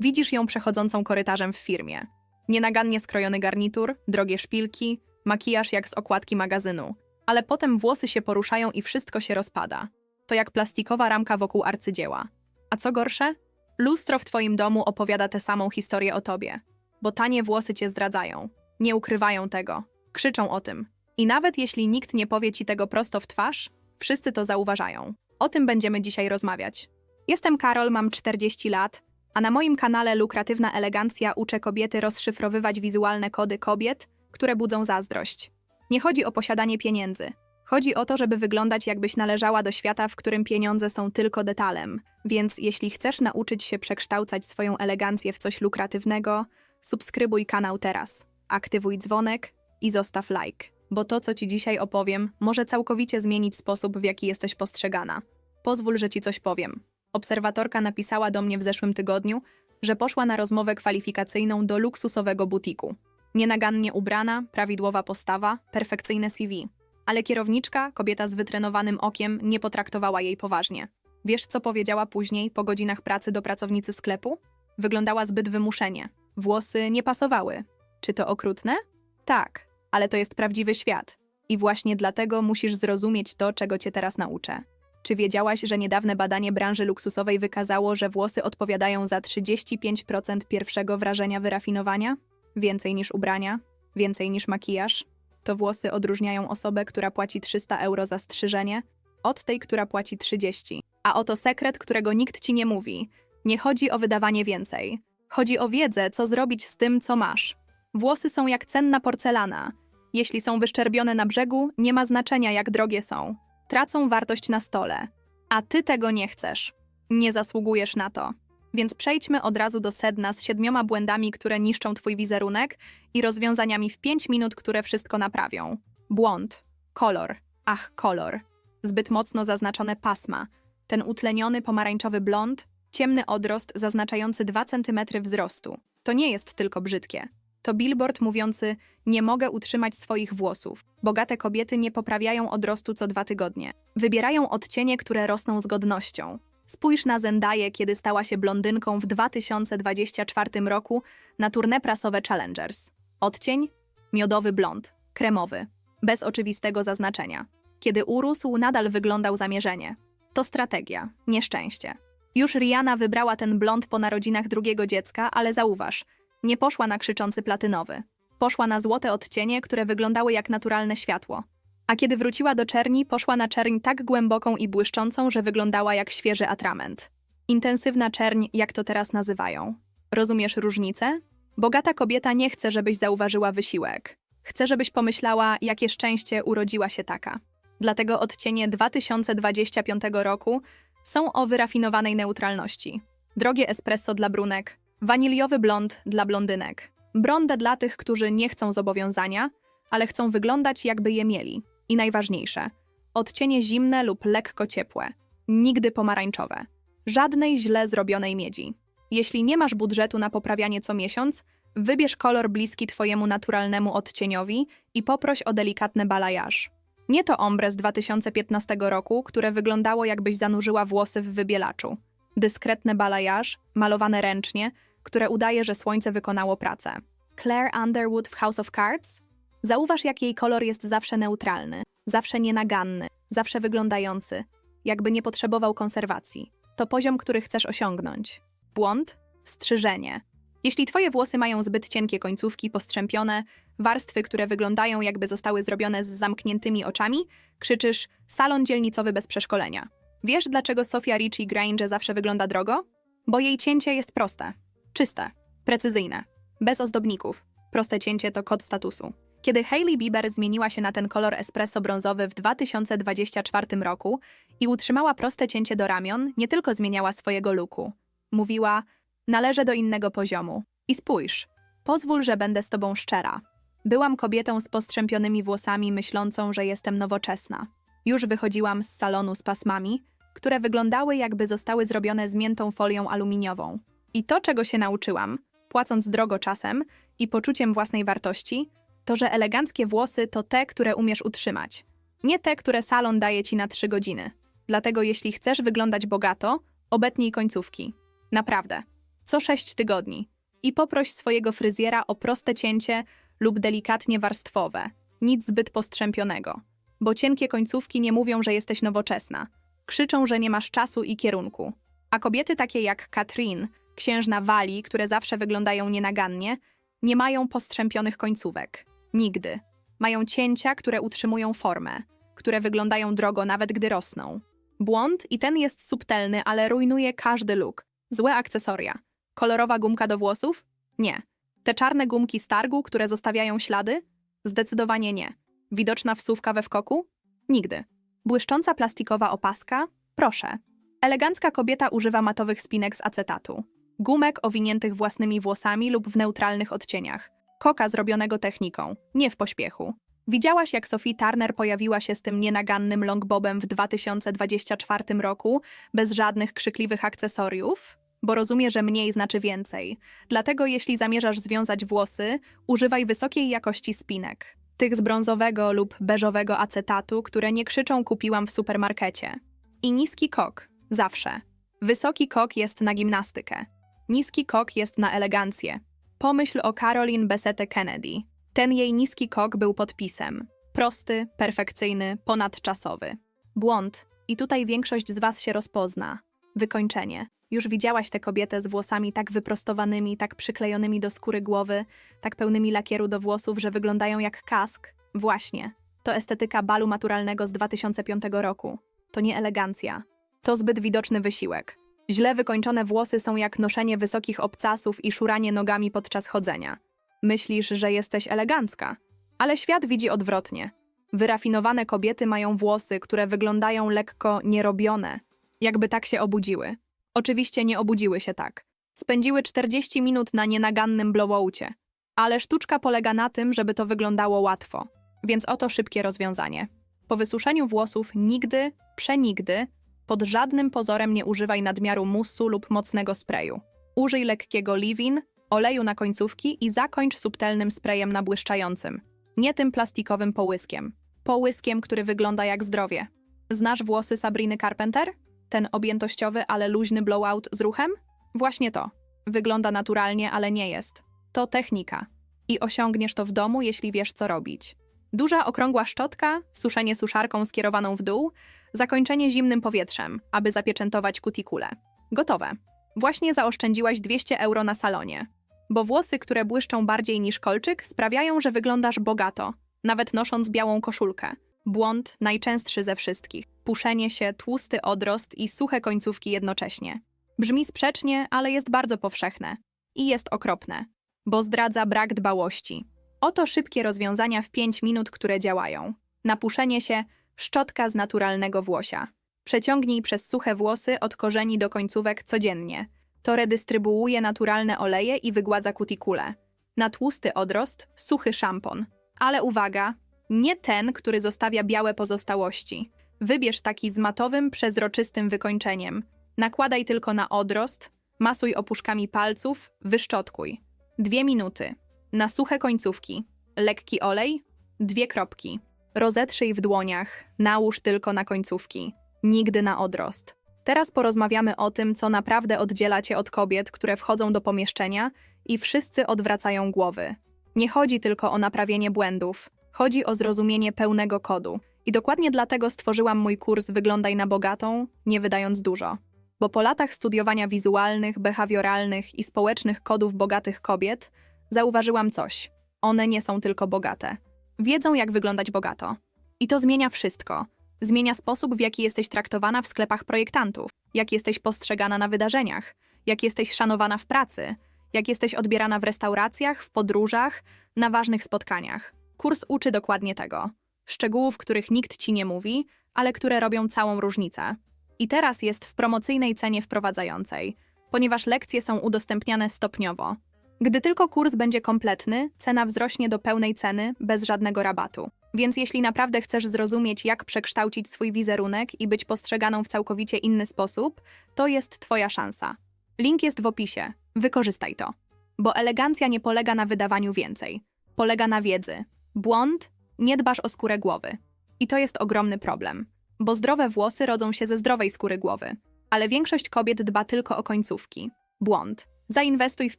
Widzisz ją przechodzącą korytarzem w firmie. Nienagannie skrojony garnitur, drogie szpilki, makijaż jak z okładki magazynu. Ale potem włosy się poruszają i wszystko się rozpada. To jak plastikowa ramka wokół arcydzieła. A co gorsze? Lustro w twoim domu opowiada tę samą historię o tobie. Bo tanie włosy cię zdradzają. Nie ukrywają tego. Krzyczą o tym. I nawet jeśli nikt nie powie ci tego prosto w twarz, wszyscy to zauważają. O tym będziemy dzisiaj rozmawiać. Jestem Karol, mam 40 lat, a na moim kanale Lukratywna Elegancja uczę kobiety rozszyfrowywać wizualne kody kobiet, które budzą zazdrość. Nie chodzi o posiadanie pieniędzy. Chodzi o to, żeby wyglądać jakbyś należała do świata, w którym pieniądze są tylko detalem. Więc jeśli chcesz nauczyć się przekształcać swoją elegancję w coś lukratywnego, subskrybuj kanał teraz, aktywuj dzwonek i zostaw like. Bo to, co ci dzisiaj opowiem, może całkowicie zmienić sposób, w jaki jesteś postrzegana. Pozwól, że ci coś powiem. Obserwatorka napisała do mnie w zeszłym tygodniu, że poszła na rozmowę kwalifikacyjną do luksusowego butiku. Nienagannie ubrana, prawidłowa postawa, perfekcyjne CV. Ale kierowniczka, kobieta z wytrenowanym okiem, nie potraktowała jej poważnie. Wiesz, co powiedziała później, po godzinach pracy do pracownicy sklepu? Wyglądała zbyt wymuszenie. Włosy nie pasowały. Czy to okrutne? Tak, ale to jest prawdziwy świat. I właśnie dlatego musisz zrozumieć to, czego cię teraz nauczę. Czy wiedziałaś, że niedawne badanie branży luksusowej wykazało, że włosy odpowiadają za 35% pierwszego wrażenia wyrafinowania? Więcej niż ubrania? Więcej niż makijaż? To włosy odróżniają osobę, która płaci 300 euro za strzyżenie, od tej, która płaci 30. A oto sekret, którego nikt ci nie mówi. Nie chodzi o wydawanie więcej. Chodzi o wiedzę, co zrobić z tym, co masz. Włosy są jak cenna porcelana. Jeśli są wyszczerbione na brzegu, nie ma znaczenia, jak drogie są. Tracą wartość na stole. A ty tego nie chcesz. Nie zasługujesz na to. Więc przejdźmy od razu do sedna z siedmioma błędami, które niszczą twój wizerunek i rozwiązaniami w pięć minut, które wszystko naprawią. Błąd. Kolor. Ach, kolor. Zbyt mocno zaznaczone pasma. Ten utleniony pomarańczowy blond, ciemny odrost zaznaczający 2 cm wzrostu. To nie jest tylko brzydkie. To billboard mówiący: Nie mogę utrzymać swoich włosów. Bogate kobiety nie poprawiają odrostu co dwa tygodnie. Wybierają odcienie, które rosną z godnością. Spójrz na Zendaję, kiedy stała się blondynką w 2024 roku na tournée prasowe Challengers. Odcień? Miodowy blond, kremowy, bez oczywistego zaznaczenia. Kiedy urósł, nadal wyglądał zamierzenie. To strategia, nieszczęście. Już Rihanna wybrała ten blond po narodzinach drugiego dziecka, ale zauważ, nie poszła na krzyczący platynowy. Poszła na złote odcienie, które wyglądały jak naturalne światło. A kiedy wróciła do czerni, poszła na czerń tak głęboką i błyszczącą, że wyglądała jak świeży atrament. Intensywna czerń, jak to teraz nazywają. Rozumiesz różnicę? Bogata kobieta nie chce, żebyś zauważyła wysiłek. Chce, żebyś pomyślała, jakie szczęście urodziła się taka. Dlatego odcienie 2025 roku są o wyrafinowanej neutralności. Drogie espresso dla brunek, waniliowy blond dla blondynek, brondę dla tych, którzy nie chcą zobowiązania, ale chcą wyglądać jakby je mieli. I najważniejsze, odcienie zimne lub lekko ciepłe, nigdy pomarańczowe. Żadnej źle zrobionej miedzi. Jeśli nie masz budżetu na poprawianie co miesiąc, wybierz kolor bliski twojemu naturalnemu odcieniowi i poproś o delikatny balajaż. Nie to ombre z 2015 roku, które wyglądało jakbyś zanurzyła włosy w wybielaczu. Dyskretne balajaż, malowane ręcznie, które udaje, że słońce wykonało pracę. Claire Underwood w House of Cards? Zauważ, jak jej kolor jest zawsze neutralny, zawsze nienaganny, zawsze wyglądający, jakby nie potrzebował konserwacji. To poziom, który chcesz osiągnąć. Błąd? Strzyżenie. Jeśli twoje włosy mają zbyt cienkie końcówki, postrzępione, warstwy, które wyglądają jakby zostały zrobione z zamkniętymi oczami, krzyczysz salon dzielnicowy bez przeszkolenia. Wiesz, dlaczego Sofia Ricci Grange zawsze wygląda drogo? Bo jej cięcie jest proste, czyste, precyzyjne, bez ozdobników. Proste cięcie to kod statusu. Kiedy Hailey Bieber zmieniła się na ten kolor espresso brązowy w 2024 roku i utrzymała proste cięcie do ramion, nie tylko zmieniała swojego looku. Mówiła, należę do innego poziomu. I spójrz, pozwól, że będę z tobą szczera. Byłam kobietą z postrzępionymi włosami, myślącą, że jestem nowoczesna. Już wychodziłam z salonu z pasmami, które wyglądały jakby zostały zrobione zmiętą folią aluminiową. I to, czego się nauczyłam, płacąc drogo czasem i poczuciem własnej wartości, to że eleganckie włosy to te, które umiesz utrzymać. Nie te, które salon daje ci na trzy godziny. Dlatego jeśli chcesz wyglądać bogato, obetnij końcówki. Naprawdę. co 6 tygodni i poproś swojego fryzjera o proste cięcie lub delikatnie warstwowe, nic zbyt postrzępionego. Bo cienkie końcówki nie mówią, że jesteś nowoczesna. Krzyczą, że nie masz czasu i kierunku. A kobiety takie jak Katrin, księżna Wali, które zawsze wyglądają nienagannie, nie mają postrzępionych końcówek. Nigdy. Mają cięcia, które utrzymują formę, które wyglądają drogo nawet gdy rosną. Błąd i ten jest subtelny, ale rujnuje każdy look. Złe akcesoria. Kolorowa gumka do włosów? Nie. Te czarne gumki z targu, które zostawiają ślady? Zdecydowanie nie. Widoczna wsówka we wkoku? Nigdy. Błyszcząca plastikowa opaska? Proszę. Elegancka kobieta używa matowych spinek z acetatu. Gumek owiniętych własnymi włosami lub w neutralnych odcieniach. Koka zrobionego techniką, nie w pośpiechu. Widziałaś, jak Sophie Turner pojawiła się z tym nienagannym longbobem w 2024 roku, bez żadnych krzykliwych akcesoriów? Bo rozumie, że mniej znaczy więcej. Dlatego jeśli zamierzasz związać włosy, używaj wysokiej jakości spinek. Tych z brązowego lub beżowego acetatu, które nie krzyczą kupiłam w supermarkecie. I niski kok, zawsze. Wysoki kok jest na gimnastykę. Niski kok jest na elegancję. Pomyśl o Caroline Bessette Kennedy. Ten jej niski kok był podpisem. Prosty, perfekcyjny, ponadczasowy. Błąd. I tutaj większość z was się rozpozna. Wykończenie. Już widziałaś tę kobietę z włosami tak wyprostowanymi, tak przyklejonymi do skóry głowy, tak pełnymi lakieru do włosów, że wyglądają jak kask? Właśnie. To estetyka balu maturalnego z 2005 roku. To nie elegancja. To zbyt widoczny wysiłek. Źle wykończone włosy są jak noszenie wysokich obcasów i szuranie nogami podczas chodzenia. Myślisz, że jesteś elegancka, ale świat widzi odwrotnie. Wyrafinowane kobiety mają włosy, które wyglądają lekko nierobione, jakby tak się obudziły. Oczywiście nie obudziły się tak. Spędziły 40 minut na nienagannym blowoucie. Ale sztuczka polega na tym, żeby to wyglądało łatwo. Więc oto szybkie rozwiązanie. Po wysuszeniu włosów nigdy, przenigdy, pod żadnym pozorem nie używaj nadmiaru musu lub mocnego sprayu. Użyj lekkiego leave-in, oleju na końcówki i zakończ subtelnym sprayem nabłyszczającym. Nie tym plastikowym połyskiem. Połyskiem, który wygląda jak zdrowie. Znasz włosy Sabriny Carpenter? Ten objętościowy, ale luźny blowout z ruchem? Właśnie to. Wygląda naturalnie, ale nie jest. To technika. I osiągniesz to w domu, jeśli wiesz, co robić. Duża, okrągła szczotka, suszenie suszarką skierowaną w dół, zakończenie zimnym powietrzem, aby zapieczętować kutikule. Gotowe. Właśnie zaoszczędziłaś 200 euro na salonie. Bo włosy, które błyszczą bardziej niż kolczyk, sprawiają, że wyglądasz bogato, nawet nosząc białą koszulkę. Błąd najczęstszy ze wszystkich. Puszenie się, tłusty odrost i suche końcówki jednocześnie. Brzmi sprzecznie, ale jest bardzo powszechne. I jest okropne, bo zdradza brak dbałości. Oto szybkie rozwiązania w 5 minut, które działają. Napuszenie się, szczotka z naturalnego włosia. Przeciągnij przez suche włosy od korzeni do końcówek codziennie. To redystrybuuje naturalne oleje i wygładza kutikule. Na tłusty odrost, suchy szampon. Ale uwaga, nie ten, który zostawia białe pozostałości. Wybierz taki z matowym, przezroczystym wykończeniem. Nakładaj tylko na odrost, masuj opuszkami palców, wyszczotkuj. Dwie minuty. Na suche końcówki. Lekki olej, dwie kropki. Rozetrzyj w dłoniach, nałóż tylko na końcówki. Nigdy na odrost. Teraz porozmawiamy o tym, co naprawdę oddziela cię od kobiet, które wchodzą do pomieszczenia i wszyscy odwracają głowy. Nie chodzi tylko o naprawienie błędów, chodzi o zrozumienie pełnego kodu. I dokładnie dlatego stworzyłam mój kurs Wyglądaj na bogatą, nie wydając dużo. Bo po latach studiowania wizualnych, behawioralnych i społecznych kodów bogatych kobiet, zauważyłam coś. One nie są tylko bogate. Wiedzą, jak wyglądać bogato. I to zmienia wszystko. Zmienia sposób, w jaki jesteś traktowana w sklepach projektantów, jak jesteś postrzegana na wydarzeniach, jak jesteś szanowana w pracy, jak jesteś odbierana w restauracjach, w podróżach, na ważnych spotkaniach. Kurs uczy dokładnie tego. Szczegółów, których nikt ci nie mówi, ale które robią całą różnicę. I teraz jest w promocyjnej cenie wprowadzającej, ponieważ lekcje są udostępniane stopniowo. Gdy tylko kurs będzie kompletny, cena wzrośnie do pełnej ceny bez żadnego rabatu. Więc jeśli naprawdę chcesz zrozumieć, jak przekształcić swój wizerunek i być postrzeganą w całkowicie inny sposób, to jest Twoja szansa. Link jest w opisie. Wykorzystaj to. Bo elegancja nie polega na wydawaniu więcej. Polega na wiedzy. Błąd nie dbasz o skórę głowy. I to jest ogromny problem. Bo zdrowe włosy rodzą się ze zdrowej skóry głowy. Ale większość kobiet dba tylko o końcówki. Błąd. Zainwestuj w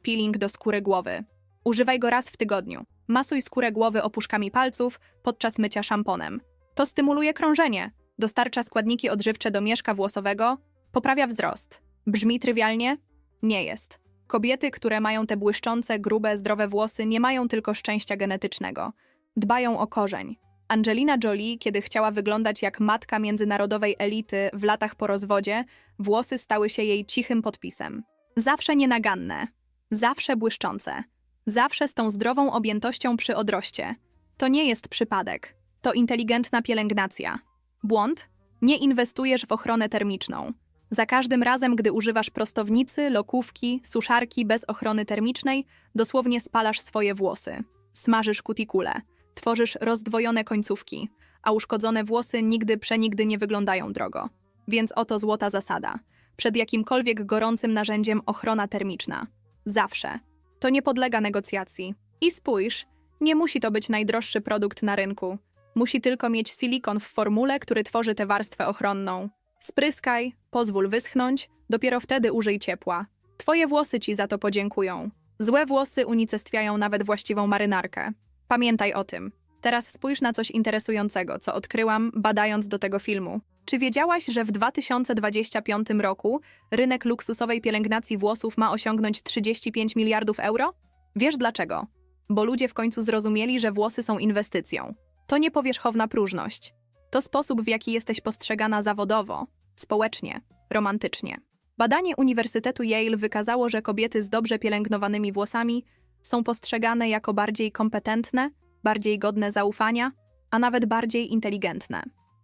peeling do skóry głowy. Używaj go raz w tygodniu. Masuj skórę głowy opuszkami palców podczas mycia szamponem. To stymuluje krążenie, dostarcza składniki odżywcze do mieszka włosowego, poprawia wzrost. Brzmi trywialnie? Nie jest. Kobiety, które mają te błyszczące, grube, zdrowe włosy, nie mają tylko szczęścia genetycznego. Dbają o korzeń. Angelina Jolie, kiedy chciała wyglądać jak matka międzynarodowej elity w latach po rozwodzie, włosy stały się jej cichym podpisem. Zawsze nienaganne, zawsze błyszczące, zawsze z tą zdrową objętością przy odroście. To nie jest przypadek, to inteligentna pielęgnacja. Błąd? Nie inwestujesz w ochronę termiczną. Za każdym razem, gdy używasz prostownicy, lokówki, suszarki bez ochrony termicznej, dosłownie spalasz swoje włosy. Smażysz kutikule, tworzysz rozdwojone końcówki, a uszkodzone włosy nigdy przenigdy nie wyglądają drogo. Więc oto złota zasada. Przed jakimkolwiek gorącym narzędziem ochrona termiczna. Zawsze. To nie podlega negocjacji. I spójrz, nie musi to być najdroższy produkt na rynku. Musi tylko mieć silikon w formule, który tworzy tę warstwę ochronną. Spryskaj, pozwól wyschnąć, dopiero wtedy użyj ciepła. Twoje włosy ci za to podziękują. Złe włosy unicestwiają nawet właściwą marynarkę. Pamiętaj o tym. Teraz spójrz na coś interesującego, co odkryłam, badając do tego filmu. Czy wiedziałaś, że w 2025 roku rynek luksusowej pielęgnacji włosów ma osiągnąć 35 miliardów euro? Wiesz dlaczego? Bo ludzie w końcu zrozumieli, że włosy są inwestycją. To nie powierzchowna próżność. To sposób, w jaki jesteś postrzegana zawodowo, społecznie, romantycznie. Badanie Uniwersytetu Yale wykazało, że kobiety z dobrze pielęgnowanymi włosami są postrzegane jako bardziej kompetentne, bardziej godne zaufania, a nawet bardziej inteligentne.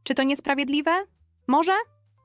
Czy to niesprawiedliwe? Może?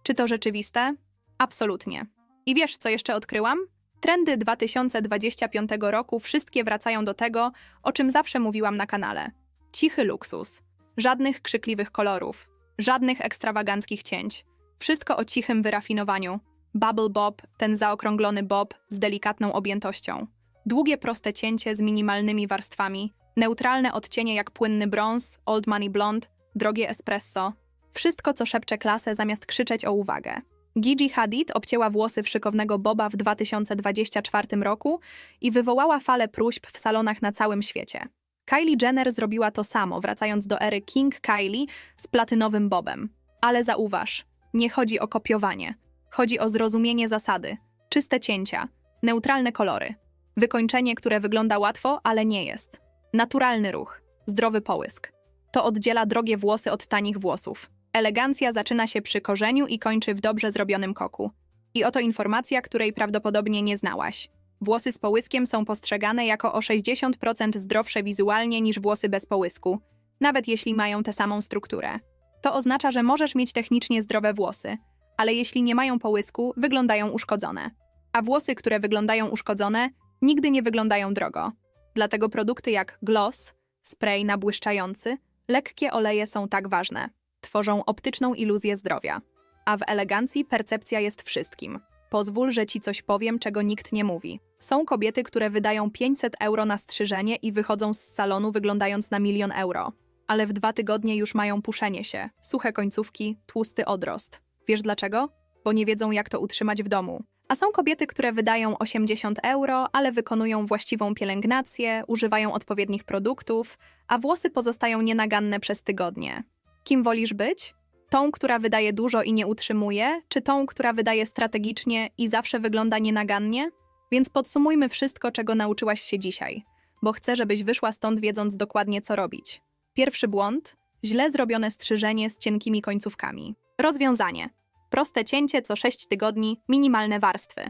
Czy to rzeczywiste? Absolutnie. I wiesz, co jeszcze odkryłam? Trendy 2025 roku wszystkie wracają do tego, o czym zawsze mówiłam na kanale. Cichy luksus. Żadnych krzykliwych kolorów. Żadnych ekstrawaganckich cięć. Wszystko o cichym wyrafinowaniu. Bubble bob, ten zaokrąglony bob z delikatną objętością. Długie, proste cięcie z minimalnymi warstwami. Neutralne odcienie jak płynny brąz, old money blond, drogie espresso. Wszystko, co szepcze klasę zamiast krzyczeć o uwagę. Gigi Hadid obcięła włosy w szykownego boba w 2024 roku i wywołała falę próśb w salonach na całym świecie. Kylie Jenner zrobiła to samo, wracając do ery King Kylie z platynowym bobem. Ale zauważ, nie chodzi o kopiowanie. Chodzi o zrozumienie zasady, czyste cięcia, neutralne kolory, wykończenie, które wygląda łatwo, ale nie jest. Naturalny ruch, zdrowy połysk. To oddziela drogie włosy od tanich włosów. Elegancja zaczyna się przy korzeniu i kończy w dobrze zrobionym koku. I oto informacja, której prawdopodobnie nie znałaś. Włosy z połyskiem są postrzegane jako o 60% zdrowsze wizualnie niż włosy bez połysku, nawet jeśli mają tę samą strukturę. To oznacza, że możesz mieć technicznie zdrowe włosy, ale jeśli nie mają połysku, wyglądają uszkodzone. A włosy, które wyglądają uszkodzone, nigdy nie wyglądają drogo. Dlatego produkty jak gloss, spray nabłyszczający, lekkie oleje są tak ważne. Tworzą optyczną iluzję zdrowia. A w elegancji percepcja jest wszystkim. Pozwól, że ci coś powiem, czego nikt nie mówi. Są kobiety, które wydają 500 euro na strzyżenie i wychodzą z salonu wyglądając na milion euro. Ale w dwa tygodnie już mają puszenie się, suche końcówki, tłusty odrost. Wiesz dlaczego? Bo nie wiedzą, jak to utrzymać w domu. A są kobiety, które wydają 80 euro, ale wykonują właściwą pielęgnację, używają odpowiednich produktów, a włosy pozostają nienaganne przez tygodnie. Kim wolisz być? Tą, która wydaje dużo i nie utrzymuje, czy tą, która wydaje strategicznie i zawsze wygląda nienagannie? Więc podsumujmy wszystko, czego nauczyłaś się dzisiaj, bo chcę, żebyś wyszła stąd wiedząc dokładnie, co robić. Pierwszy błąd źle zrobione strzyżenie z cienkimi końcówkami. Rozwiązanie. Proste cięcie co 6 tygodni, minimalne warstwy.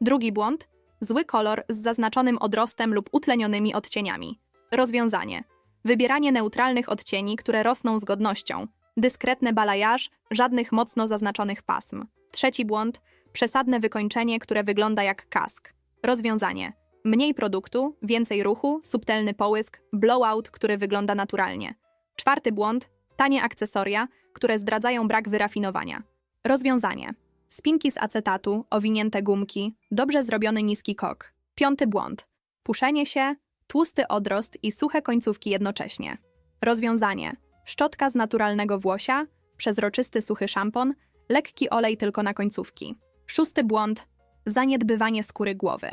Drugi błąd zły kolor z zaznaczonym odrostem lub utlenionymi odcieniami. Rozwiązanie. Wybieranie neutralnych odcieni, które rosną z godnością. Dyskretny balajaż, żadnych mocno zaznaczonych pasm. Trzeci błąd przesadne wykończenie, które wygląda jak kask. Rozwiązanie. Mniej produktu, więcej ruchu, subtelny połysk, blowout, który wygląda naturalnie. Czwarty błąd tanie akcesoria, które zdradzają brak wyrafinowania. Rozwiązanie. Spinki z acetatu, owinięte gumki, dobrze zrobiony niski kok. Piąty błąd. Puszenie się, tłusty odrost i suche końcówki jednocześnie. Rozwiązanie. Szczotka z naturalnego włosia, przezroczysty suchy szampon, lekki olej tylko na końcówki. Szósty błąd. Zaniedbywanie skóry głowy.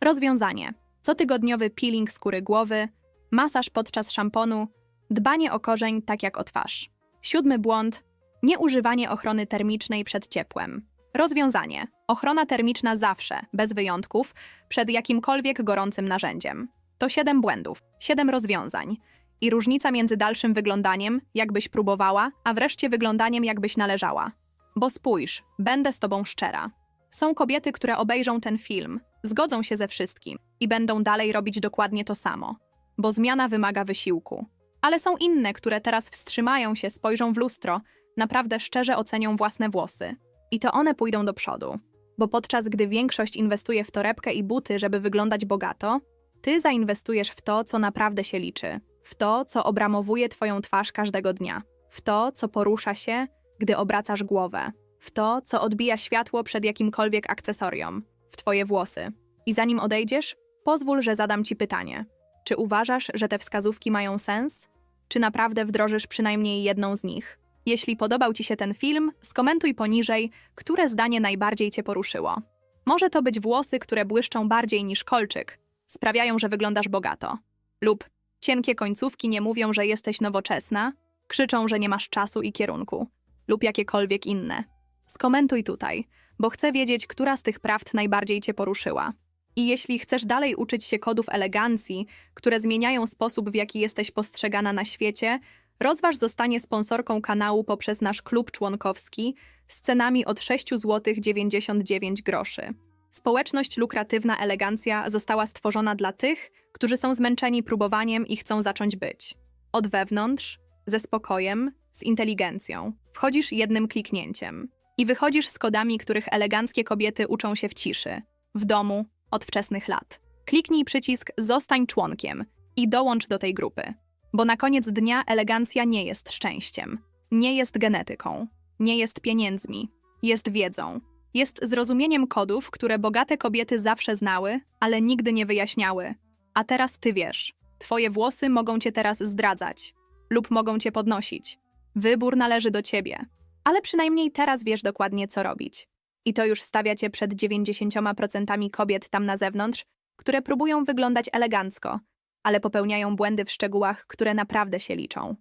Rozwiązanie. Cotygodniowy peeling skóry głowy, masaż podczas szamponu, dbanie o korzeń tak jak o twarz. Siódmy błąd. Nieużywanie ochrony termicznej przed ciepłem. Rozwiązanie. Ochrona termiczna zawsze, bez wyjątków, przed jakimkolwiek gorącym narzędziem. To siedem błędów, siedem rozwiązań. I różnica między dalszym wyglądaniem, jakbyś próbowała, a wreszcie wyglądaniem, jakbyś należała. Bo spójrz, będę z tobą szczera. Są kobiety, które obejrzą ten film, zgodzą się ze wszystkim i będą dalej robić dokładnie to samo, bo zmiana wymaga wysiłku. Ale są inne, które teraz wstrzymają się, spojrzą w lustro, naprawdę szczerze ocenią własne włosy. I to one pójdą do przodu. Bo podczas gdy większość inwestuje w torebkę i buty, żeby wyglądać bogato, ty zainwestujesz w to, co naprawdę się liczy, w to, co obramowuje twoją twarz każdego dnia, w to, co porusza się, gdy obracasz głowę, w to, co odbija światło przed jakimkolwiek akcesorium, w twoje włosy. I zanim odejdziesz, pozwól, że zadam ci pytanie. Czy uważasz, że te wskazówki mają sens? Czy naprawdę wdrożysz przynajmniej jedną z nich? Jeśli podobał Ci się ten film, skomentuj poniżej, które zdanie najbardziej Cię poruszyło. Może to być włosy, które błyszczą bardziej niż kolczyk, sprawiają, że wyglądasz bogato. Lub cienkie końcówki nie mówią, że jesteś nowoczesna, krzyczą, że nie masz czasu i kierunku. Lub jakiekolwiek inne. Skomentuj tutaj, bo chcę wiedzieć, która z tych prawd najbardziej Cię poruszyła. I jeśli chcesz dalej uczyć się kodów elegancji, które zmieniają sposób, w jaki jesteś postrzegana na świecie, rozważ zostanie sponsorką kanału poprzez nasz klub członkowski z cenami od 6 zł 99 groszy. Społeczność lukratywna elegancja została stworzona dla tych, którzy są zmęczeni próbowaniem i chcą zacząć być. Od wewnątrz, ze spokojem, z inteligencją. Wchodzisz jednym kliknięciem i wychodzisz z kodami, których eleganckie kobiety uczą się w ciszy, w domu, od wczesnych lat. Kliknij przycisk Zostań członkiem i dołącz do tej grupy. Bo na koniec dnia elegancja nie jest szczęściem, nie jest genetyką, nie jest pieniędzmi, jest wiedzą. Jest zrozumieniem kodów, które bogate kobiety zawsze znały, ale nigdy nie wyjaśniały. A teraz ty wiesz. Twoje włosy mogą cię teraz zdradzać lub mogą cię podnosić. Wybór należy do ciebie. Ale przynajmniej teraz wiesz dokładnie, co robić. I to już stawia cię przed 90% kobiet tam na zewnątrz, które próbują wyglądać elegancko, ale popełniają błędy w szczegółach, które naprawdę się liczą.